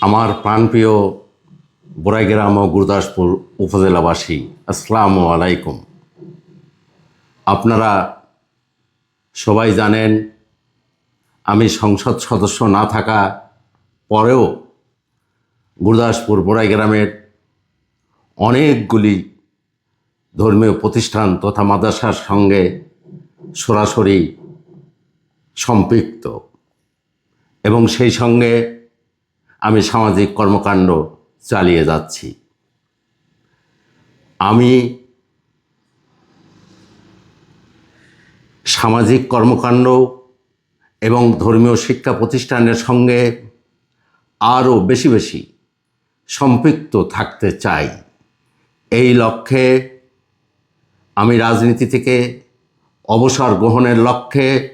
আমার প্রাণপ্রিয় বোরাইগ্রাম ও গুরদাসপুর উপজেলাবাসী, আসসালামু আলাইকুম। আপনারা সবাই জানেন, আমি সংসদ সদস্য না থাকা পরেও গুরদাসপুর বোরাইগ্রামের অনেকগুলি ধর্মীয় প্রতিষ্ঠান তথা মাদ্রাসার সঙ্গে সরাসরি সম্পৃক্ত। এবং সেই সঙ্গে আমি সামাজিক কর্মকাণ্ড চালিয়ে যাচ্ছি। আমি সামাজিক কর্মকাণ্ড এবং ধর্মীয় শিক্ষা প্রতিষ্ঠানের সঙ্গে আরও বেশি বেশি সম্পৃক্ত থাকতে চাই। এই লক্ষ্যে আমি রাজনীতি থেকে অবসর গ্রহণের লক্ষ্যে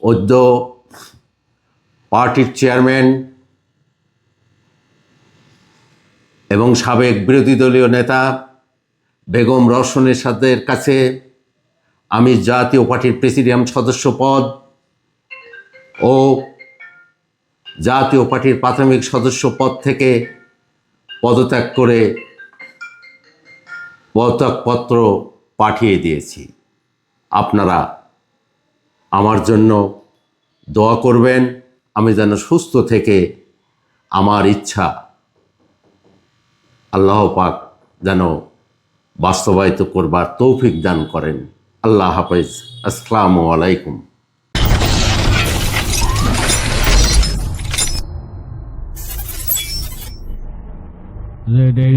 অদ্য পার্টির চেয়ারম্যান এবং সাবেক বিরোধী দলীয় নেতা বেগম রওশনের সাদের কাছে আমি জাতীয় পার্টির প্রেসিডিয়াম সদস্য পদ ও জাতীয় পার্টির প্রাথমিক সদস্য পদ থেকে পদত্যাগ করে পদত্যাগপত্র পাঠিয়ে দিয়েছি। আপনারা আমার জন্য দোয়া করবেন। আমি যেন সুস্থ থেকে আমার ইচ্ছা আল্লাহ পাক যেন বাস্তবায়িত করবার তৌফিক দান করেন। আল্লাহ হাফেজ। আসসালামু আলাইকুম। রেডিও